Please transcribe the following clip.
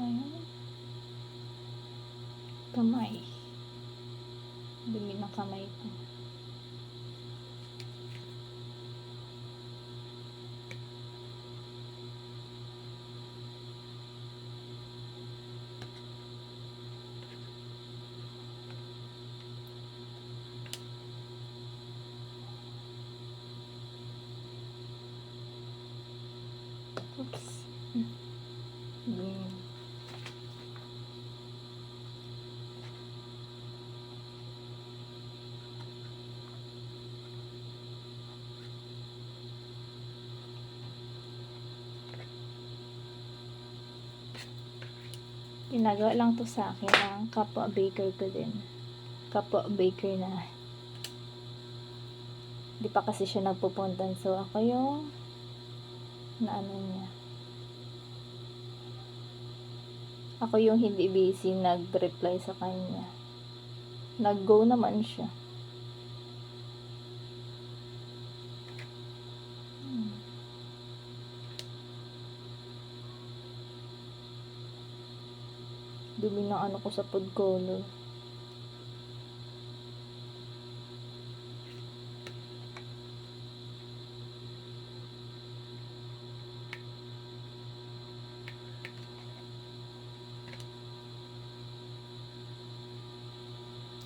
tayo. Kamay. Dumi ng kamay ko. Oops. Mm. Ginagawa lang to sa akin ng kapwa baker ko din. Kapwa baker na. Di pa kasi siya nagpupuntan. So, ako yung na ano niya. Ako yung hindi busy nag-reply sa kanya. Nag-go naman siya. Dumi ng ano ko sa food color.